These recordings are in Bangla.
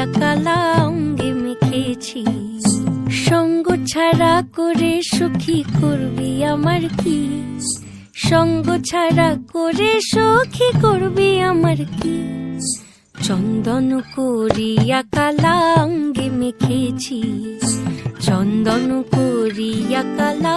করিয়া কালা অঙ্গে মেখেছি। সঙ্গ ছাড়া করে সুখী করবি আমার কি? সঙ্গ ছাড়া করে সুখী করবি আমার কি? চন্দন করিয়া কালা অঙ্গে মেখেছি। চন্দন করিয়া কালা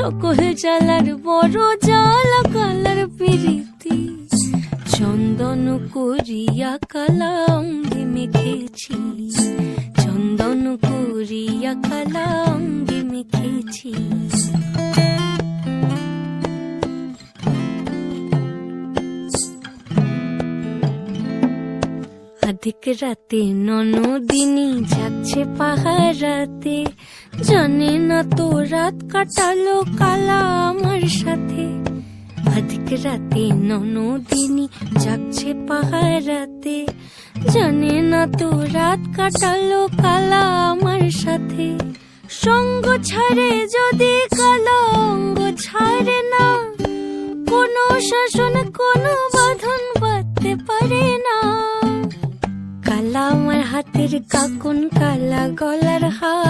সকল জ্বালার বড় জ্বালা কালার পিরিতি। চন্দন করিয়া কালা অঙ্গে মেখেছি। চন্দন করিয়া কালা মেখেছি। আধিক রাতে ননদিনী যাচ্ছে পাহারাতে। জানে না তো রাত কাটালো কালা আমার সাথে। আধিক রাতে ননদিনী যাচ্ছে পাহারাতে। জানে না তো রাত কাটালো কালা আমার সাথে। সঙ্গ ছাড়ে যদি কালা অঙ্গ ছাড়ে না, কোনো শাসন, কোনো বাঁধন বাঁধতে পারে না। কালা আমার হাতের কাকুন, কালা গলার হার